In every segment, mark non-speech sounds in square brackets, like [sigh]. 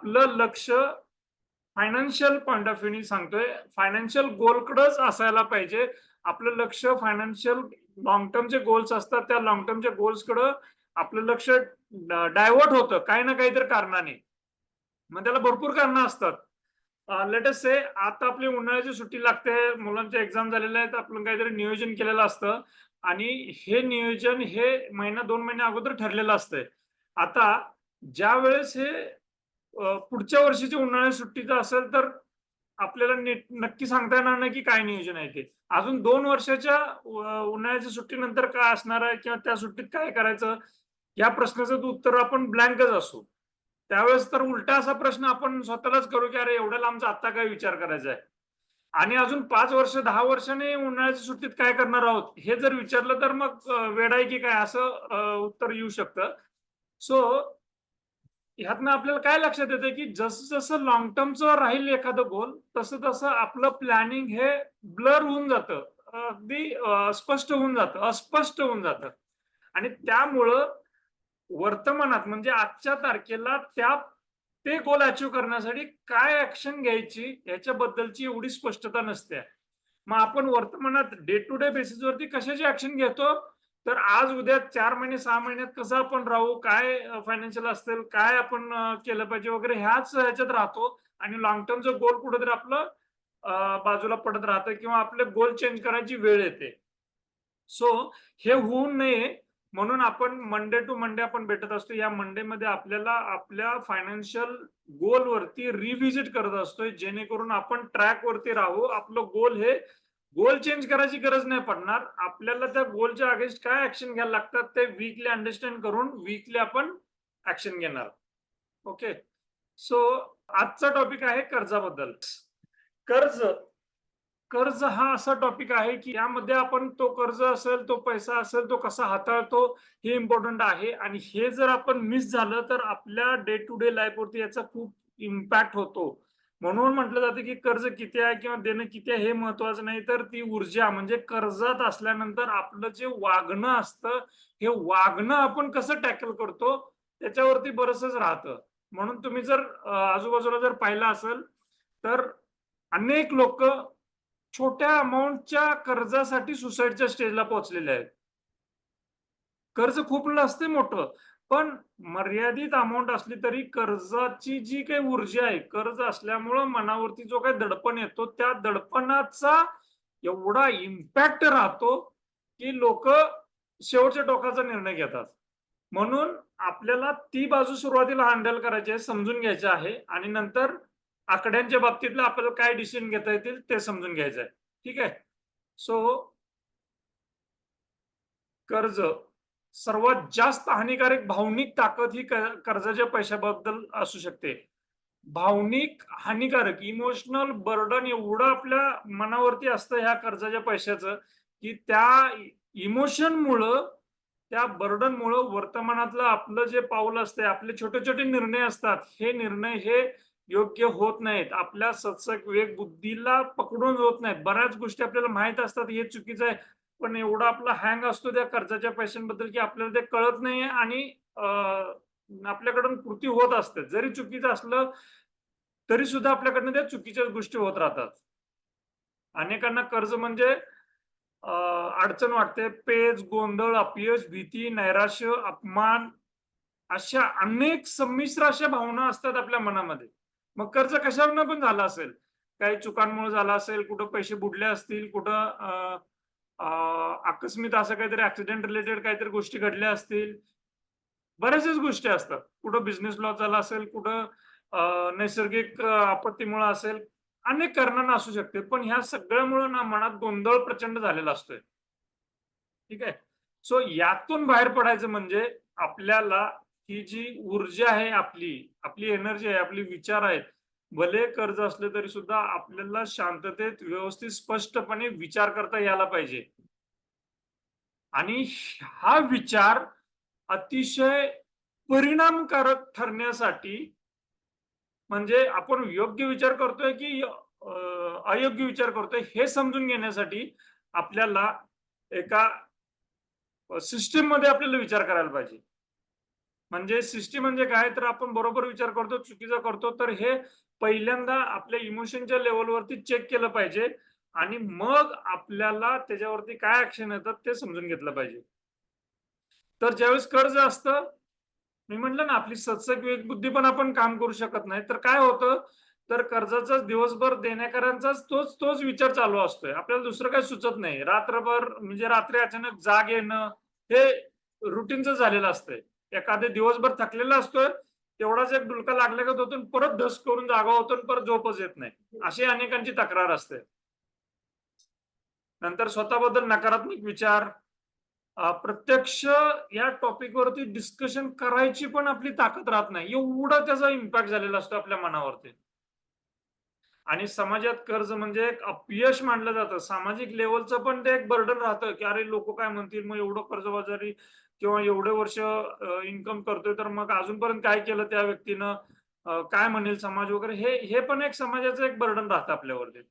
आपलं लक्ष financial point of व्ह्यूनी सांगतोय. फायनान्शियल गोलकडेच असायला पाहिजे. आपलं लक्ष फायनान्शियल लॉंग टर्मचे गोल्स असतात त्या लॉंग टर्मच्या गोल्सकडं आपलं लक्ष डायव्हर्ट होतं काही ना काहीतरी कारणाने. मग त्याला भरपूर कारणं असतात. लेटेस्ट से आता आपली उन्हाळ्याची सुट्टी लागते मुलांचे एक्झाम झालेले आहेत आपण काहीतरी नियोजन केलेलं असतं. आणि हे नियोजन हे महिना दोन महिने अगोदर ठरलेलं असतंय. आता ज्या वेळेस हे पुढच्या वर्षीच्या उन्हाळ्या सुट्टीचं असेल तर आपल्याला नीट नक्की सांगता येणार नाही की काय नियोजन आहे ते. अजून दोन वर्षाच्या उन्हाळ्याच्या सुट्टीनंतर काय असणार आहे किंवा त्या सुट्टीत काय करायचं या प्रश्नाचं उत्तर आपण ब्लँकच असू. त्यावेळेस तर उलटा असा प्रश्न आपण स्वतःलाच करू की अरे एवढ्या लांबचा आता काय विचार करायचा आहे? आणि अजून पाच वर्ष दहा वर्षाने उन्हाळ्याच्या सुट्टीत काय करणार आहोत हे जर विचारलं तर मग वेळ वेड आहे की काय असं उत्तर येऊ शकतं. सो ह्यातनं आपल्याला काय लक्षात येतं की जसं जसं लॉंग टर्मचं राहील एखादं गोल तसं तसं आपलं प्लॅनिंग हे ब्लर होऊन जातं. अगदी स्पष्ट होऊन जातं अस्पष्ट होऊन जातं. आणि त्यामुळं वर्तमानात म्हणजे आजच्या तारखेला त्या ते गोल अचीव्ह करण्यासाठी काय ऍक्शन घ्यायची याच्याबद्दलची एवढी स्पष्टता नसते. मग आपण वर्तमानात डे टू डे बेसिसवरती कशाची ऍक्शन घेतो? तर आज उद्या चार महिने सहा महिन्यात कसं आपण राहू? काय फायनान्शियल असतील? काय आपण केलं पाहिजे वगैरे ह्याच ह्याच्यात राहतो. आणि लॉंग टर्मचं गोल कुठेतरी आपलं बाजूला पडत राहतं किंवा आपले गोल चेंज करायची वेळ येते. सो हे होऊ नये. म्हणून आपण मंडे टू मंडे आपण भेटत असतो. या मंडे मध्ये आपल्याला आपल्या फायनान्शियल गोल वरती रिव्हिजिट करत असतोय. जेणेकरून आपण ट्रॅक वरती राहू. आपलं गोल हे गोल चेंज करायची गरज नाही पडणार. आपल्याला त्या गोलच्या अगेन्स्ट काय ऍक्शन घ्यायला लागतात ते वीकली अंडरस्टँड करून वीकली आपण ऍक्शन घेणार. ओके सो आजचा टॉपिक आहे कर्जाबद्दल. कर्ज. कर्ज हा असा टॉपिक आहे की यामध्ये आपण तो कर्ज असेल तो पैसा असेल तो कसा हाताळतो हे इम्पॉर्टंट आहे. आणि हे जर आपण मिस झालं तर आपल्या डे टू डे लाईफवरती याचा खूप इम्पॅक्ट होतो. म्हणून म्हटलं जातं की कर्ज किती आहे किंवा देणं किती आहे हे महत्वाचं नाही तर ती ऊर्जा म्हणजे कर्जात असल्यानंतर आपलं जे वागणं असतं हे वागणं आपण कसं टॅकल करतो त्याच्यावरती बरंचच राहतं. म्हणून तुम्ही जर आजूबाजूला जर पाहिलं असेल तर अनेक लोक छोट्या अमाऊंटच्या कर्जासाठी सुसाईडच्या स्टेजला पोहोचलेले आहेत. कर्ज खूप नसते मोठं. पण मर्यादित अमाऊंट असली तरी कर्जाची जी काही ऊर्जा आहे कर्ज असल्यामुळं मनावरती जो काही दडपण येतो त्या दडपणाचा एवढा इम्पॅक्ट राहतो की लोक शेवटच्या टोकाचा निर्णय घेतात. म्हणून आपल्याला ती बाजू सुरुवातीला हँडल करायची आहे समजून घ्यायची आहे आणि नंतर आकड्यांच्या बाबतीतला आपल्याला काय डिसिजन घेता येतील ते समजून घ्यायचं आहे. ठीक आहे? सो कर्ज सर्वात जास्त हानिकारक भावनिक ताकद ही कर्जाच्या पैशाबद्दल असू शकते. भावनिक हानिकारक इमोशनल बर्डन एवढं आपल्या मनावरती असतं ह्या कर्जाच्या पैशाचं की त्या इमोशनमुळं त्या बर्डनमुळं वर्तमानातलं आपलं जे पाऊल असते आपले छोटे छोटे निर्णय असतात हे निर्णय हे योग्य होत नाहीत. आपल्या सत्सक वेग बुद्धीला पकडून होत नाहीत. बऱ्याच गोष्टी आपल्याला माहीत असतात हे चुकीचं आहे. पण एवढा आपला हँग असतो त्या कर्जाच्या पैशांबद्दल की आपल्याला ते कळत नाही आणि आपल्याकडून कृती होत असते. जरी चुकीचं असलं तरी सुद्धा आपल्याकडनं त्या चुकीच्याच गोष्टी होत राहतात. अनेकांना कर्ज म्हणजे अडचण वाटते. पेज गोंधळ अपयश भीती नैराश्य अपमान अशा अनेक संमिश्र अशा भावना असतात आपल्या मनामध्ये. मग कर्ज कशावरनं पण झालं असेल? काही चुकांमुळे झालं असेल कुठं पैसे बुडले असतील कुठं आकस्मित आकस्मिक असं काहीतरी ऍक्सिडेंट रिलेटेड काहीतरी गोष्टी घडल्या असतील. बऱ्याचशाच गोष्टी असतात. कुठं बिझनेस लॉस झाला असेल कुठं नैसर्गिक आपत्तीमुळे असेल अनेक कारणांना असू शकते. पण ह्या सगळ्यामुळे ना मनात गोंधळ प्रचंड झालेला असतोय. ठीक आहे? सो यातून बाहेर पडायचं म्हणजे आपल्याला ही जी ऊर्जा आहे आपली आपली एनर्जी आहे आपली विचार आहेत भले कर्ज असले तरी सुद्धा आपल्याला शांततेत व्यवस्थित स्पष्टपणे विचार करता यायला पाहिजे. आणि हा विचार अतिशय परिणामकारक ठरण्यासाठी म्हणजे आपण योग्य विचार करतोय की अयोग्य विचार करतोय हे समजून घेण्यासाठी आपल्याला एका सिस्टीममध्ये आपल्याला विचार करायला पाहिजे. म्हणजे सिस्टीम म्हणजे काय? तर आपण बरोबर विचार करतो चुकीचा करतो तर हे पहिल्यांदा आपल्या इमोशनच्या लेवलवरती चेक केलं पाहिजे. आणि मग आपल्याला त्याच्यावरती काय ऍक्शन येतात ते समजून घेतलं पाहिजे. तर ज्यावेळेस कर्ज असतं मी म्हटलं ना आपली सत्सक विवेक बुद्धी पण आपण काम करू शकत नाही. तर काय होतं? तर कर्जाचाच दिवसभर देण्याकरांचाच तोच तोच विचार चालू असतोय. आपल्याला दुसरं काही सुचत नाही. रात्रभर म्हणजे रात्री अचानक जाग येणं हे रुटीनच झालेलं असतंय. एखादे दिवसभर थकलेला असतोय तेवढाच एक डुलका लागल्या का होतो परत धस करून जागा होतो परत झोपच येत नाही. अशी अनेकांची तक्रार असते. नंतर स्वतःबद्दल नकारात्मक विचार प्रत्यक्ष या टॉपिक वरती डिस्कशन करायची पण आपली ताकद राहत नाही. एवढा त्याचा इम्पॅक्ट झालेला असतो आपल्या मनावरती. आणि समाजात कर्ज म्हणजे एक अपयश मानलं जातं. सामाजिक लेवलचं पण ते एक बर्डन राहतं की अरे लोक काय म्हणतील? मग एवढं कर्जबाजारी किंवा एवढे वर्ष इन्कम करतोय तर मग अजूनपर्यंत काय केलं त्या व्यक्तीनं? काय म्हणेल समाज वगैरे? हे हे पण एक समाजाचं एक बर्डन राहतं आपल्यावरती.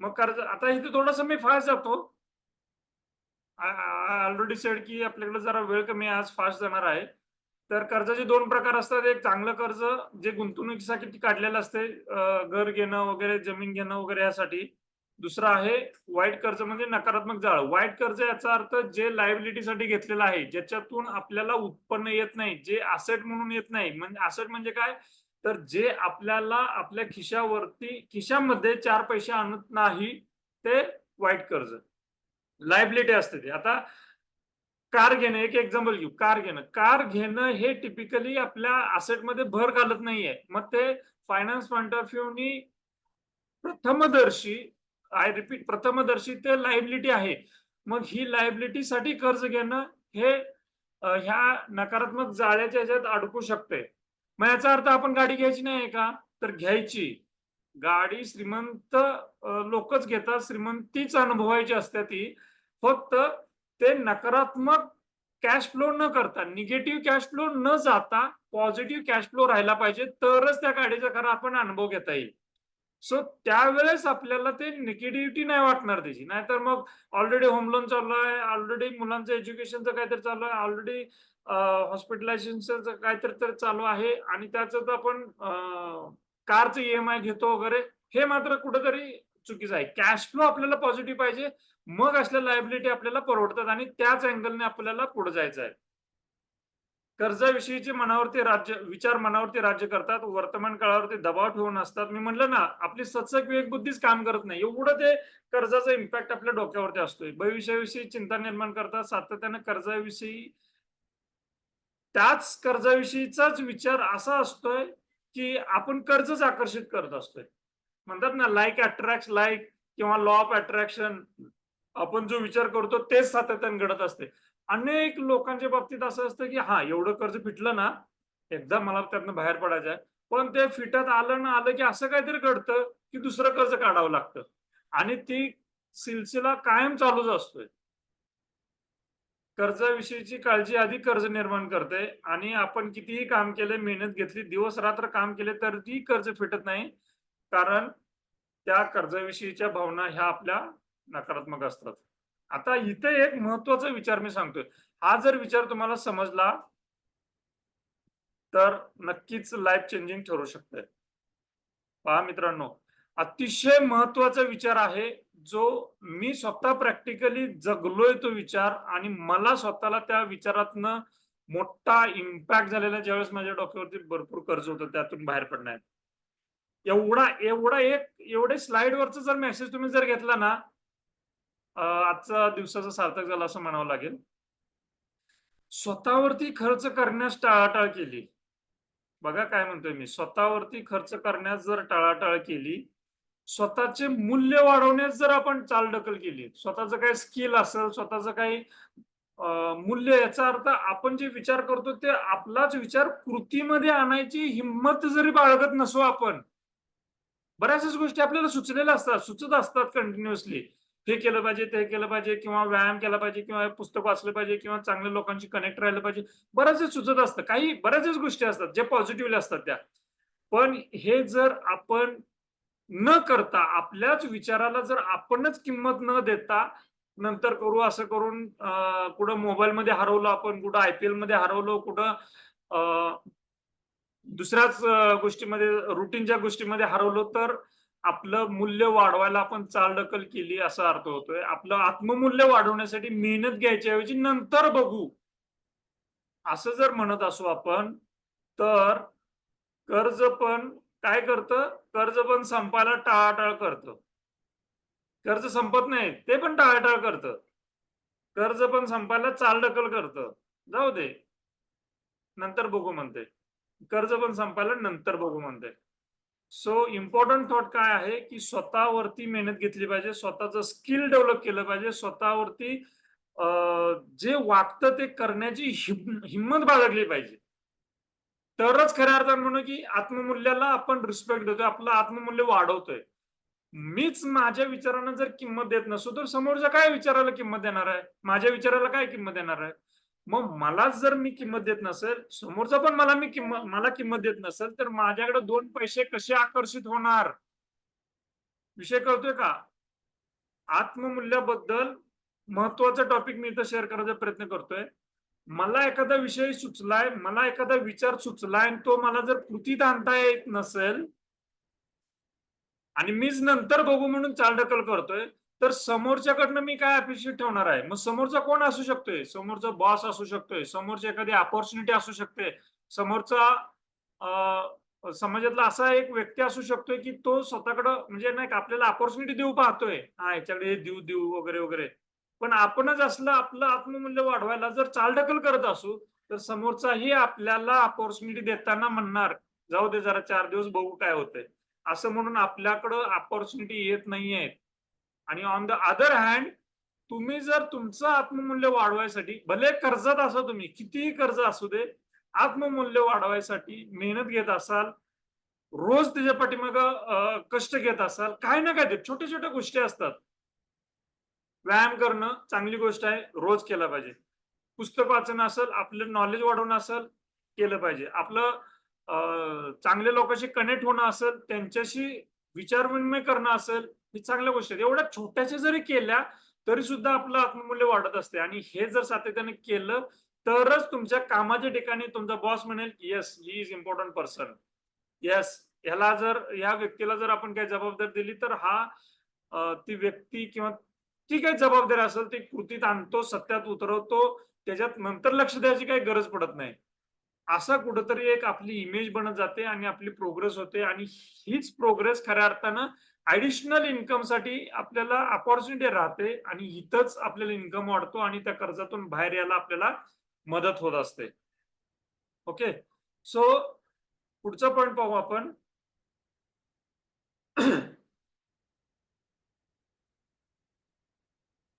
मग कर्ज आता इथे थोडस मी फास्ट जातो. ऑलरेडी सेड की आपल्याकडे जरा वेळ कमी आज फास्ट जाणार आहे. तर कर्जाचे दोन प्रकार असतात. एक चांगलं कर्ज जे गुंतवणुकीसाठी काढलेलं असते घर घेणं वगैरे जमीन घेणं वगैरे यासाठी. दुसरं आहे वाईट कर्ज म्हणजे नकारात्मक जाळ. वाईट कर्ज याचा अर्थ जे लायबिलिटीसाठी घेतलेलं आहे ज्याच्यातून आपल्याला उत्पन्न येत नाही जे असेट म्हणून येत नाही. म्हणजे असेट म्हणजे काय? तर जे आपल्याला आपल्या खिशावरती खिशामध्ये चार पैसे आणत नाही ते वाईट कर्ज. लायबिलिटी असते ते. आता कार घेणं एक एक्झाम्पल घेऊ. कार घेणं. कार घेणं हे टिपिकली आपल्या असेटमध्ये भर घालत नाहीये. मग ते फायनान्स पॉइंट ऑफ व्ह्यूनी प्रथमदर्शी आय रिपीट प्रथमदर्शी ते लायबिलिटी आहे. मग ही लायबिलिटी साठी कर्ज घेणं हे ह्या नकारात्मक जाळ्याच्या ह्याच्यात अडकू शकते. मग याचा अर्थ आपण गाडी घ्यायची नाही का? तर घ्यायची. गाडी श्रीमंत लोकच घेतात. श्रीमंतीच अनुभवायची असते ती. फक्त ते नकारात्मक कॅश फ्लो न करता निगेटिव्ह कॅश फ्लो न जाता पॉझिटिव्ह कॅश फ्लो राहिला पाहिजे. तरच त्या गाडीचा खरा आपण अनुभव घेता येईल. सो त्यावेळेस आपल्याला ते निगेटिव्हिटी नाही वाटणार त्याची. नाहीतर मग ऑलरेडी होम लोन चालू आहे ऑलरेडी मुलांचं एज्युकेशनचं काहीतरी चालू आहे ऑलरेडी हॉस्पिटलायझेशनचं काहीतरी तर चालू आहे आणि त्याचं आपण कारचं ईएमआय घेतो वगैरे हे मात्र कुठेतरी चुकीचं आहे. कॅश फ्लो आपल्याला पॉझिटिव्ह पाहिजे मग असल्या लायबिलिटी आपल्याला परवडतात आणि त्याच अँगलने आपल्याला पुढे जायचं आहे. कर्जाविषयीचे मनावरती राज्य विचार मनावरती राज्य करतात वर्तमान काळावरती दबाव ठेवून असतात. मी म्हणलं ना आपली सचक विवेकबुद्धीच काम करत नाही. एवढं ते कर्जाचा इम्पॅक्ट आपल्या डोक्यावरती असतोय. भविष्याविषयी चिंता निर्माण करतात सातत्याने कर्जाविषयी त्याच कर्जाविषयीचाच विचार असा असतोय की आपण कर्जच आकर्षित करत असतोय. म्हणतात ना लाईक अट्रॅक्ट लाईक किंवा लॉ ऑफ अट्रॅक्शन आपण जो विचार करतो तेच सातत्याने घडत असते. अनेक लोकांच्या बाबतीत असं असतं की हा एवढं कर्ज फिटलं ना एकदा मला त्यातनं बाहेर पडायचं आहे पण ते फिटत आलं ना आलं की असं काहीतरी घडतं की दुसरं कर्ज काढावं लागतं. आणि ती सिलसिला कायम चालूच असतोय. कर्जाविषयीची काळजी आधी कर्ज निर्माण करते आणि आपण कितीही काम केले मेहनत घेतली दिवस रात्र काम केले तर ती कर्ज फिटत नाही. कारण त्या कर्जाविषयीच्या भावना ह्या आपल्या नकारात्मक असतात. आता इथे एक महत्त्वाचा विचार मी सांगतोय. हा जर विचार तुम्हाला समजला तर नक्कीच लाईफ चेंजिंग ठरू शकते पहा मित्रांनो अतिशय महत्त्वाचा विचार आहे जो मी स्वतः प्रॅक्टिकली जगलोय तो विचार आणि मला स्वतःला त्या विचारातनं मोठा इम्पॅक्ट झालेला ज्यावेळेस माझ्या डोक्यावरती भरपूर कर्ज होतं त्यातून बाहेर पडणार एवढा एवढा एक एवढे स्लाइड वरचा जर मेसेज तुम्ही जर घेतला ना आजचा दिवसाचा सार्थक झाला असं म्हणावं लागेल. स्वतःवरती खर्च करण्यास टाळाटाळ केली. बघा काय म्हणतोय मी. स्वतःवरती खर्च करण्यास जर टाळाटाळ केली स्वतःचे मूल्य वाढवण्यास जर आपण चालढकल केली स्वतःचं काही स्किल असेल स्वतःचं काही मूल्य याचा अर्थ आपण जे विचार करतो ते आपलाच विचार कृतीमध्ये आणायची हिंमत जरी बाळगत नसो आपण बऱ्याचशाच गोष्टी आपल्याला सुचलेल्या असतात सुचत असतात कंटिन्युअसली हे केलं पाहिजे ते केलं पाहिजे किंवा व्यायाम केला पाहिजे किंवा हे पुस्तक वाचलं पाहिजे किंवा चांगल्या लोकांशी कनेक्ट राहिलं पाहिजे बऱ्याच सुचत असतं काही बऱ्याच गोष्टी असतात जे पॉझिटिव्हली असतात त्या. पण हे जर आपण न करता आपल्याच विचाराला जर आपणच किंमत न देता नंतर करू असं करून कुठं मोबाईलमध्ये हरवलं आपण कुठं आयपीएलमध्ये हरवलो कुठं दुसऱ्याच गोष्टीमध्ये रुटीनच्या गोष्टीमध्ये हरवलो तर आपलं मूल्य वाढवायला आपण चालढकल केली असा अर्थ होतोय. आपलं आत्ममूल्य वाढवण्यासाठी मेहनत घ्यायच्या ऐवजी नंतर बघू. असं जर म्हणत असू आपण तर कर्ज पण काय करतं? कर्ज पण संपायला टाळाटाळ करतं. कर्ज संपत नाही ते पण टाळाटाळ करतं. कर्ज पण संपायला चालढकल करतं. जाऊ दे. नंतर बघू म्हणते. कर्ज पण संपायला नंतर बघू म्हणते. सो इम्पॉर्टंट थॉट काय आहे की स्वतःवरती मेहनत घेतली पाहिजे स्वतःचं स्किल डेव्हलप केलं पाहिजे स्वतःवरती जे वागतं ते करण्याची हिंमत बाळगली पाहिजे. तरच खऱ्या अर्थानं म्हणू की आत्ममूल्याला आपण रिस्पेक्ट देतोय आपलं आत्ममूल्य वाढवतोय. मीच माझ्या विचारांना जर किंमत देत नसू तर समोरच्या काय विचाराला किंमत देणार आहे? माझ्या विचाराला काय किंमत देणार आहे? मग मलाच जर मी किंमत देत नसेल समोरचा पण मला मी किंमत मला किंमत देत नसेल तर माझ्याकडे दोन पैसे कसे आकर्षित होणार? विषय कळतोय का? आत्ममूल्याबद्दल महत्त्वाचा टॉपिक मी इथं शेअर करायचा प्रयत्न करतोय. मला एखादा विषय सुचलाय मला एखादा विचार सुचलाय आणि तो मला जर कृतीत आणता येत नसेल आणि मीच नंतर बघू म्हणून चालढकल करतोय तर समोरच्याकडनं मी काय अपेक्षित ठेवणार आहे? मग समोरचा कोण असू शकतोय? समोरचा बॉस असू शकतोय. समोरची एखादी अपॉर्च्युनिटी असू शकते. समोरचा समाजातला असा एक व्यक्ती असू शकतोय की तो स्वतःकडं म्हणजे नाही का आपल्याला अपॉर्च्युनिटी देऊ पाहतोय. हा याच्याकडे हे देऊ देऊ वगैरे वगैरे. पण आपणच असलं आपलं आत्ममूल्य वाढवायला जर चालढकल करत असू तर समोरचाही आपल्याला अपॉर्च्युनिटी देताना म्हणणार जाऊ दे जरा चार दिवस बघू काय होतंय. असं म्हणून आपल्याकडं अपॉर्च्युनिटी येत नाहीये. आणि ऑन द अदर हँड तुम्ही जर तुमचं आत्ममूल्य वाढवायसाठी भले कर्जात असो तुम्ही कितीही कर्ज असू दे आत्ममूल्य वाढवायसाठी मेहनत घेत असाल रोज त्याच्या पाठीमाग कष्ट घेत असाल काय ना काय ते छोट्या छोट्या गोष्टी असतात. व्यायाम करणं चांगली गोष्ट आहे रोज केला पाहिजे. पुस्तक वाचणं असेल आपलं नॉलेज वाढवणं असेल केलं पाहिजे. आपलं चांगल्या लोकांशी कनेक्ट होणं असेल त्यांच्याशी विचारविनिमय करणं असेल ही चांगल्या गोष्ट आहेत. एवढ्या छोट्याशा जरी केल्या तरी सुद्धा आपलं आत्ममूल्य वाढत असते. आणि हे जर सातत्याने केलं तरच तुमच्या कामाच्या ठिकाणी तुमचा बॉस म्हणेल yes he is important person yes ह्याला जर ह्या व्यक्तीला जर आपण काही जबाबदारी दिली तर हा ती व्यक्ती किंवा ती काही जबाबदारी असेल ती कृतीत आणतो सत्यात उतरवतो त्याच्यात नंतर लक्ष द्यायची काही गरज पडत नाही. असा कुठंतरी एक आपली इमेज बनत जाते आणि आपली प्रोग्रेस होते. आणि हीच प्रोग्रेस खऱ्या अर्थानं ऍडिशनल इन्कमसाठी आपल्याला अपॉर्च्युनिटी राहते आणि इथंच आपल्याला इन्कम वाढतो आणि त्या कर्जातून बाहेर यायला आपल्याला मदत होत असते. ओके सो पुढचा पॉइंट पाहू आपण. [clears throat]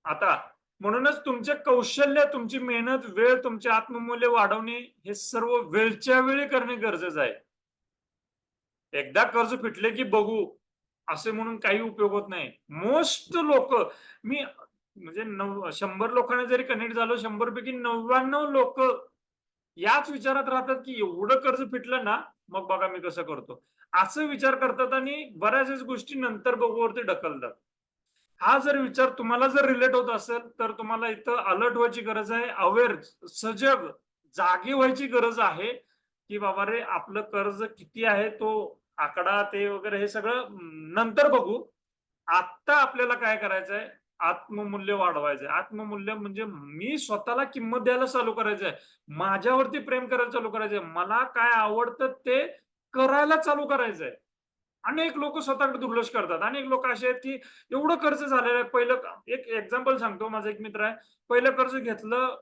आता म्हणूनच तुमचे कौशल्य तुमची मेहनत वेळ तुमचे आत्ममूल्य वाढवणे हे सर्व वेळच्या वेळी करणे गरजेचं आहे. एकदा कर्ज फिटले की बघू. असे म्हणून काही उपयोग होत नाही. मोस्ट लोक मी म्हणजे नव शंभर लोकांना जरी कनेक्ट झालो शंभर पैकी नव्याण्णव लोक याच विचारात राहतात की एवढं कर्ज फिटलं ना मग बघा मी कसं करतो. असं विचार करतात आणि बऱ्याच गोष्टी नंतर बघूवरती ढकलतात. हा जर विचार तुम्हाला जर रिलेट होत असेल तर तुम्हाला इथं अलर्ट व्हायची गरज आहे अवेअर सजग जागे व्हायची गरज आहे की बाबा रे आपलं कर्ज किती आहे तो आकडा ते वगैरे हे सगळं नंतर बघू. आत्ता आपल्याला काय करायचं आहे आत्ममूल्य वाढवायचंय. आत्ममूल्य म्हणजे मी स्वतःला किंमत द्यायला चालू करायचंय. माझ्यावरती प्रेम करायला चालू करायचंय. मला काय आवडतं ते करायला चालू करायचंय. अनेक लोक स्वतःकडे दुर्लक्ष करतात. अनेक लोक असे आहेत की एवढं कर्ज झालेलं आहे. पहिलं एक एक्झाम्पल सांगतो. माझा एक मित्र आहे. पहिलं कर्ज घेतलं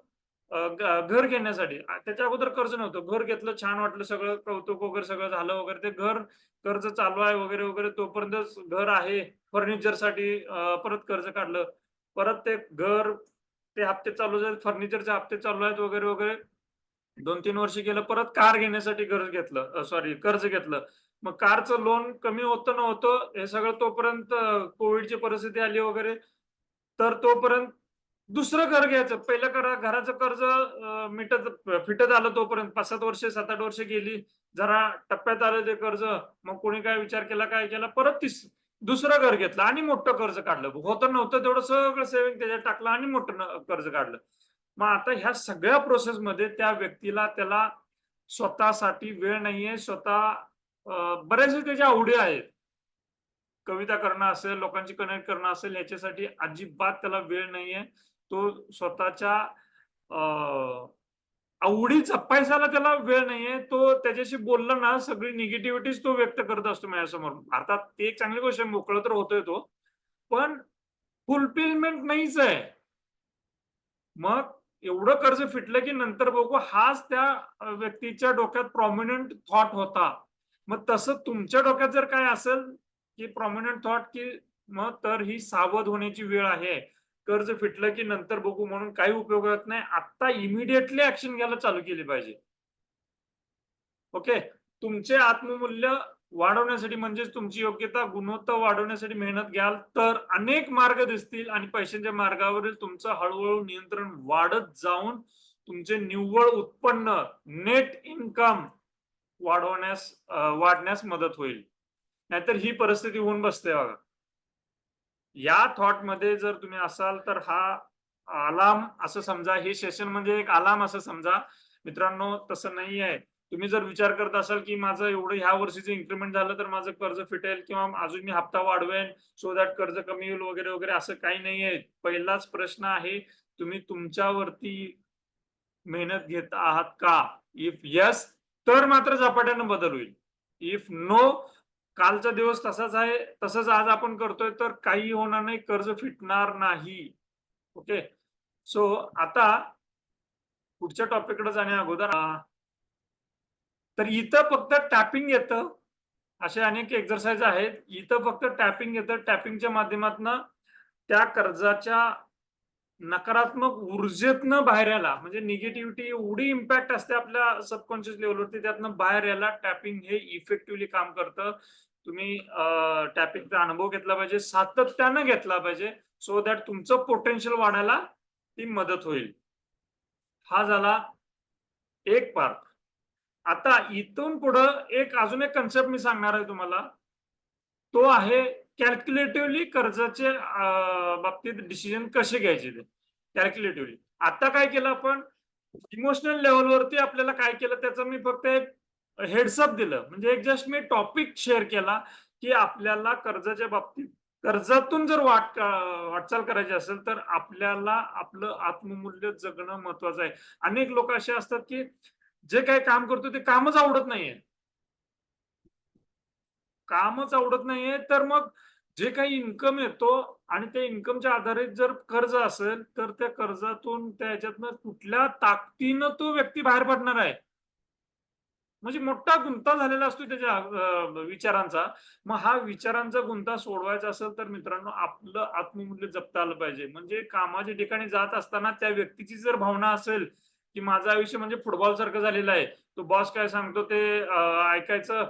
घर घेण्यासाठी. त्याच्या अगोदर कर्ज नव्हतं. घर घेतलं छान वाटलं सगळं कौतुक वगैरे सगळं झालं वगैरे. ते घर कर्ज चालू आहे वगैरे वगैरे तोपर्यंत घर आहे. फर्निचरसाठी परत कर्ज काढलं. परत ते घर ते हप्ते चालू आहेत फर्निचरचे हप्ते चालू आहेत वगैरे वगैरे. दोन तीन वर्ष गेलं परत कार घेण्यासाठी कर्ज घेतलं. सॉरी कर्ज घेतलं. मग कारचं लोन कमी होतं नव्हतं हे सगळं तोपर्यंत कोविडची परिस्थिती आली वगैरे. तर तोपर्यंत दुसरं घर घ्यायचं. पहिलं कर घराचं कर्ज मिटत फिटत आलं तोपर्यंत. पाच सात वर्ष सात आठ वर्ष गेली. जरा टप्प्यात आलं ते कर्ज. मग कोणी काय विचार केला काय केला परत तीस दुसरं घर घेतलं आणि मोठं कर्ज काढलं. होतं नव्हतं तेवढं सगळं सेव्हिंग त्याच्यात टाकलं आणि मोठं कर्ज काढलं. मग आता ह्या सगळ्या प्रोसेसमध्ये त्या व्यक्तीला त्याला स्वतःसाठी वेळ नाहीये. स्वतः अं, बऱ्याचशा त्याच्या आवडी आहेत. कविता करणं असेल लोकांची कनेक्ट करणं असेल याच्यासाठी अजिबात त्याला वेळ नाहीये. तो स्वतःच्या आवडी जपायसाला त्याला वेळ नाहीये. तो त्याच्याशी बोलला ना सगळी निगेटिव्हिटीज तो व्यक्त करत असतो माझ्यासमोर. अर्थात ती एक चांगली गोष्ट आहे मोकळं तर होतोय तो. पण फुलफिलमेंट नाहीच आहे. मग एवढं कर्ज फिटलं की नंतर बघू हाच त्या व्यक्तीच्या डोक्यात प्रॉमिनंट थॉट होता. मग तसं तुमच्या डोक्यात जर काय असेल की प्रॉमिनंट थॉट की मग तर ही सावध होण्याची वेळ आहे. कर्ज फिटलं की नंतर बघू म्हणून काही उपयोग होत नाही. आता इमिडिएटली ऍक्शन घ्यायला चालू केली पाहिजे. ओके तुमचे आत्ममूल्य वाढवण्यासाठी म्हणजेच तुमची योग्यता गुणवत्ता वाढवण्यासाठी मेहनत घ्याल तर अनेक मार्ग दिसतील आणि पैशांच्या मार्गावरील तुमचं हळूहळू नियंत्रण वाढत जाऊन तुमचे निव्वळ उत्पन्न नेट इन्कम वाढवण्यास वाढण्यास मदत होईल. नाहीतर ही परिस्थिती होऊन बसते बघा. या थॉटमध्ये जर तुम्ही असाल तर हा आलाम असं समजा हे सेशन म्हणजे एक आलाम असं समजा. मित्रांनो तसं नाही आहे. तुम्ही जर विचार करत असाल की माझं एवढं ह्या वर्षीचं इन्क्रीमेंट झालं तर माझं कर्ज फिटेल किंवा अजून मी हप्ता वाढवेन सो दॅट कर्ज कमी होईल वगैरे वगैरे असं काही नाहीये पहिलाच प्रश्न आहे तुम्ही तुमच्यावरती मेहनत घेत आहात का? इफ यस तर मात्र झपाट्यानं बदल होईल. इफ नो कालचा दिवस तसाच आहे तसंच आज आपण करतोय तर काही होणार नाही कर्ज फिटणार नाही. ओके? सो आता पुढच्या टॉपिककडे जाण्या अगोदर तर इथं फक्त टॅपिंग येतं. असे अनेक एक्झरसाइज आहेत. इथं फक्त टॅपिंग येतं. टॅपिंगच्या माध्यमातून त्या कर्जाच्या नकारात्मक ऊर्जेतनं बाहेर यायला म्हणजे निगेटिव्हिटी एवढी इम्पॅक्ट असते आपल्या सबकॉन्शियस लेवलवरती त्यातनं बाहेर यायला टॅपिंग हे इफेक्टिव्हली काम करतं. तुम्ही टॅपिंगचा अनुभव घेतला पाहिजे सातत्यानं घेतला पाहिजे सो दॅट तुमचं पोटेन्शियल वाढायला ती मदत होईल. हा झाला एक पार्ट आता इथून पुढं एक अजून एक कन्सेप्ट मी सांगणार आहे तुम्हाला. तो आहे कॅल्क्युलेटिव्हली कर्जाचे बाबतीत डिसिजन कसे घ्यायचे ते. कॅल्क्युलेटिव्हली आता काय केलं आपण? इमोशनल लेवलवरती आपल्याला काय केलं? त्याचं मी फक्त एक हेडसअप दिलं. म्हणजे एक जस्ट मी टॉपिक शेअर केला की आपल्याला कर्जाच्या बाबतीत कर्जातून जर वाट वाटचाल करायची असेल तर आपल्याला आपलं आत्ममूल्य जगणं महत्वाचं आहे. अनेक लोक असे असतात की जे काही काम करतो ते कामच आवडत नाहीये. कामच आवडत नाहीये तर मग जे काही इन्कम येतो आणि त्या इन्कमच्या आधारित जर कर्ज असेल तर त्या कर्जातून त्या ह्याच्यातनं कुठल्या ताकदीनं तो व्यक्ती बाहेर पडणार आहे? म्हणजे मोठा गुंता झालेला असतो त्याच्या विचारांचा. मग हा विचारांचा गुंता सोडवायचा असेल तर मित्रांनो आपलं आत्ममूल्य जपता आलं पाहिजे. म्हणजे कामाच्या ठिकाणी जात असताना त्या व्यक्तीची जर भावना असेल की माझं आयुष्य म्हणजे फुटबॉल सारखं झालेलं आहे तो बॉस काय सांगतो ते ऐकायचं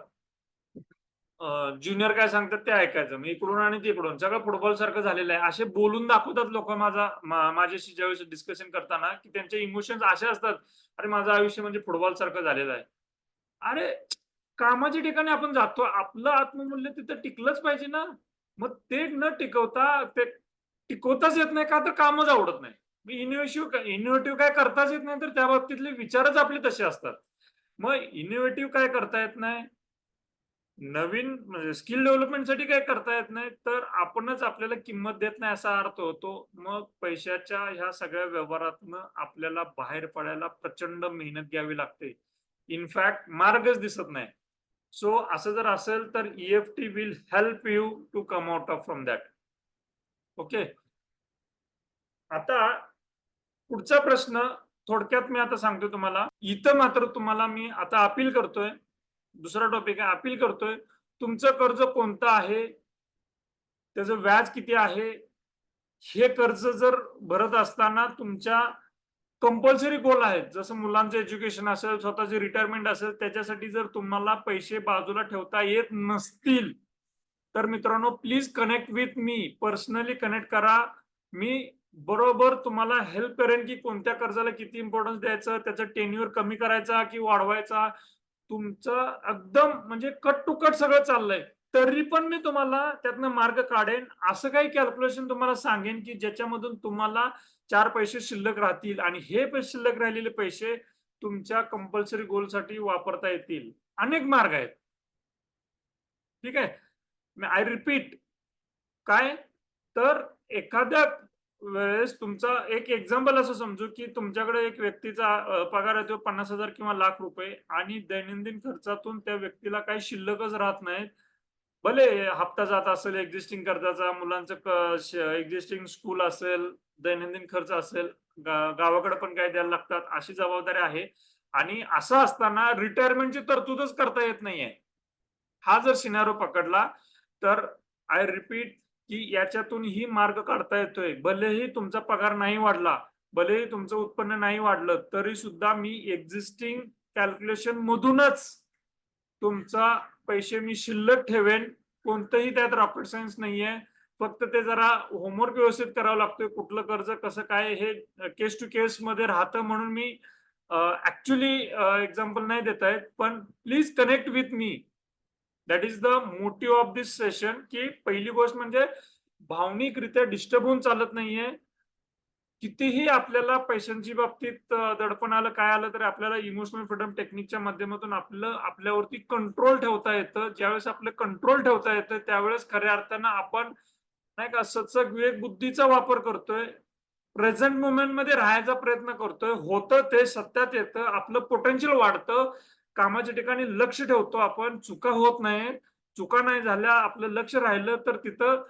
ज्युनियर काय सांगतात ते ऐकायचं. मग इकडून आणि तिकडून. सगळं फुटबॉल सारखं झालेलं आहे. असे बोलून दाखवतात लोक माझा माझ्याशी ज्यावेळेस डिस्कशन करताना की त्यांचे इमोशन्स असे असतात अरे माझं आयुष्य म्हणजे फुटबॉल सारखं झालेलं आहे. अरे कामाच्या ठिकाणी आपण जातो. आपलं आत्ममूल्य तिथं टिकलंच पाहिजे ना. मग ते न टिकवता ते टिकवताच येत नाही का? तर कामच आवडत नाही. इनोव्हेटिव्ह इनोव्हेटिव्ह काय करताच येत नाही तर त्या बाबतीतले विचारच आपले तसे असतात. मग इनोव्हेटिव्ह काय करता येत नाही? नवीन म्हणजे स्किल डेव्हलपमेंटसाठी काय करता येत नाही? तर आपणच आपल्याला किंमत देत नाही असा अर्थ होतो. मग पैशाच्या ह्या सगळ्या व्यवहारातनं आपल्याला बाहेर पडायला प्रचंड मेहनत घ्यावी लागते. इनफॅक्ट मार्गच दिसत नाही. सो असं जर असेल तर EFT will help you to come out of from that okay आता पुढचा प्रश्न थोडक्यात मी आता सांगतो तुम्हाला. इथं मात्र तुम्हाला मी आता अपील करतोय. दुसरा टॉपिक आहे अपील करतोय. तुमचं कर्ज कोणतं आहे? त्याचं व्याज किती आहे? हे कर्ज जर भरत असताना तुमच्या कंपल्सरी गोल आहेत जसं मुलांचं एज्युकेशन असेल स्वतःची रिटायरमेंट असेल त्याच्यासाठी जर तुम्हाला पैसे बाजूला ठेवता येत नसतील तर मित्रांनो please connect with me personally connect करा. मी बरोबर तुम्हाला हेल्प करेन की कोणत्या कर्जाला किती इम्पॉर्टन्स द्यायचं त्याचं टेन्युअर कमी करायचा की वाढवायचा. तुमचं एकदम म्हणजे कट टू कट सगळं चाललंय. तरी पण मी तुम्हाला त्यातनं मार्ग काढेन. असं काही कॅल्क्युलेशन तुम्हाला सांगेन, की ज्याच्यामधून तुम्हाला चार पैसे शिल्लक राहतील आणि हे शिल्लक राहिलेले पैसे तुमच्या कंपल्सरी गोलसाठी वापरता येतील. अनेक मार्ग आहेत. ठीक आहे. आय रिपीट काय? तर एखाद्या वेळेस तुमचा एक एक्झाम्पल असं समजू, की तुमच्याकडे एक व्यक्तीचा पगार आहे तो 50,000 किंवा लाख रुपये आणि दैनंदिन खर्चातून त्या व्यक्तीला काही शिल्लकच राहत नाहीत. भले हप्ता जात असेल एक्झिस्टिंग कर्जाचा, मुलांचं एक्झिस्टिंग स्कूल असेल, दैनंदिन खर्च असेल, गावाकडे पण काही द्यायला लागतात, अशी जबाबदारी आहे. आणि असं असताना रिटायरमेंटची तरतूदच करता येत नाहीये. हा जर सिनारो पकडला, तर आय रिपीट की याच्यातूनही मार्ग काढता येतोय. भलेही तुमचा पगार नाही वाढला, भलेही तुमचं उत्पन्न नाही वाढलं, तरी सुद्धा मी एक्झिस्टिंग कॅल्क्युलेशन मधूनच तुमचा पैसे मी शिल्लक ठेवेन. कोणतंही त्यात रॉकेट सायन्स नाहीये. फक्त ते जरा होमवर्क व्यवस्थित करावं लागतोय. कुठलं कर्ज कसं काय हे केस टू केस मध्ये राहतं म्हणून मी ऍक्च्युली एक्झाम्पल नाही देत आहेत पण please connect with me. That is the motive of this session की पहिली गोष्ट म्हणजे भावनिकरित्या डिस्टर्ब होऊन चालत नाहीये. कितीही आपल्याला पैशांची बाबतीत दडपण आलं, काय आलं तरी आपल्याला इमोशनल फ्रीडम टेक्निकच्या माध्यमातून आपलं आपल्यावरती कंट्रोल ठेवता येतं. ज्यावेळेस आपलं कंट्रोल ठेवता येतं, त्यावेळेस खऱ्या अर्थानं आपण नाही का सचक विवेक बुद्धीचा वापर करतोय. प्रेझेंट मोमेंटमध्ये राहायचा प्रयत्न करतोय. होतं ते सत्यात येतं. आपलं पोटेन्शियल वाढतं. कामाच्या ठिकाणी लक्ष ठेवतो आपण. चुका होत नाही चुका नाही झाल्या, आपलं लक्ष राहिलं तर तिथं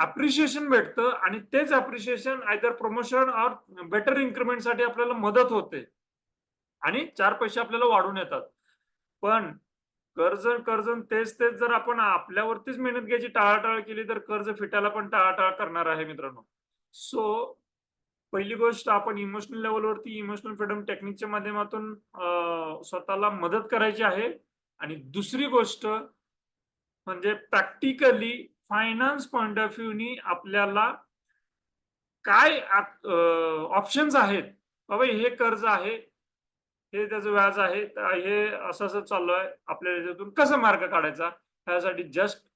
अप्रिशिएशन भेटतं आणि तेच appreciation either promotion or better इन्क्रिमेंटसाठी आपल्याला मदत होते. आणि चार पैसे आपल्याला वाढून येतात. पण कर्ज, कर्ज तेच-तेच जर आपण आपल्यावरतीच मेहनत घ्यायची टाळाटाळ केली, तर कर्ज फिटायला पण टाळाटाळ करणार आहे मित्रांनो. सो पहिली गोष्ट आपण इमोशनल लेवलवरती इमोशनल फ्रीडम टेक्निकच्या माध्यमातून स्वतःला मदत करायची आहे. आणि दुसरी गोष्ट म्हणजे प्रॅक्टिकली फायनान्स पॉइंट ऑफ व्ह्यूनी आपल्याला काय ऑप्शन्स आहेत. बाबा हे कर्ज आहे. हे त्याचं व्याज आहे. हे असं-असं चालू आहे. आपल्याला याच्यातून कसा मार्ग काढायचा? ह्यासाठी just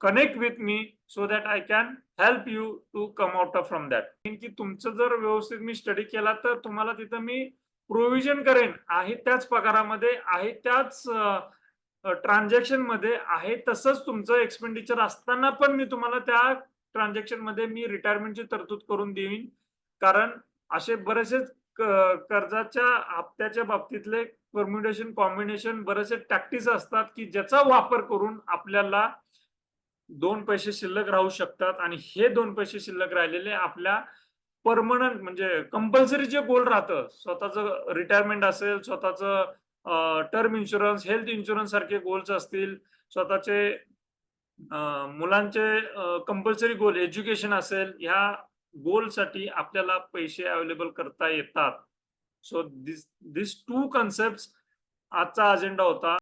connect with me so that I can help you to come out of from that. की तुमचं जर व्यवस्थित मी स्टडी केला, तर तुम्हाला तिथं मी प्रोव्हिजन करेन. आहे त्याच पगारामध्ये, आहे त्याच ट्रान्झॅक्शनमध्ये आहे तसंच तुमचं एक्सपेंडिचर असताना पण मी तुम्हाला त्या ट्रान्झॅक्शनमध्ये मी रिटायरमेंटची तरतूद करून देईन. कारण असे बरेचसेच कर्जाच्या हप्त्याच्या बाबतीतले परम्युटेशन, कॉम्बिनेशन बरेचसे टॅक्टिस असतात, की ज्याचा वापर करून आपल्याला दोन पैसे शिल्लक राहू शकतात आणि हे दोन पैसे शिल्लक राहिलेले आपल्या परमनंट म्हणजे कंपल्सरी जे गोल राहतं, स्वतःचं रिटायरमेंट असेल, स्वतःचं टर्म इन्शुरन्स, हेल्थ इन्शुरन्स सारखे गोल्स असतील, स्वतःचे मुलांचे कंपल्सरी गोल एज्युकेशन असेल, ह्या गोलसाठी आपल्याला पैसे अवेलेबल करता येतात. सो धिस धिस 2 कन्सेप्ट्स आजचा अजेंडा होता.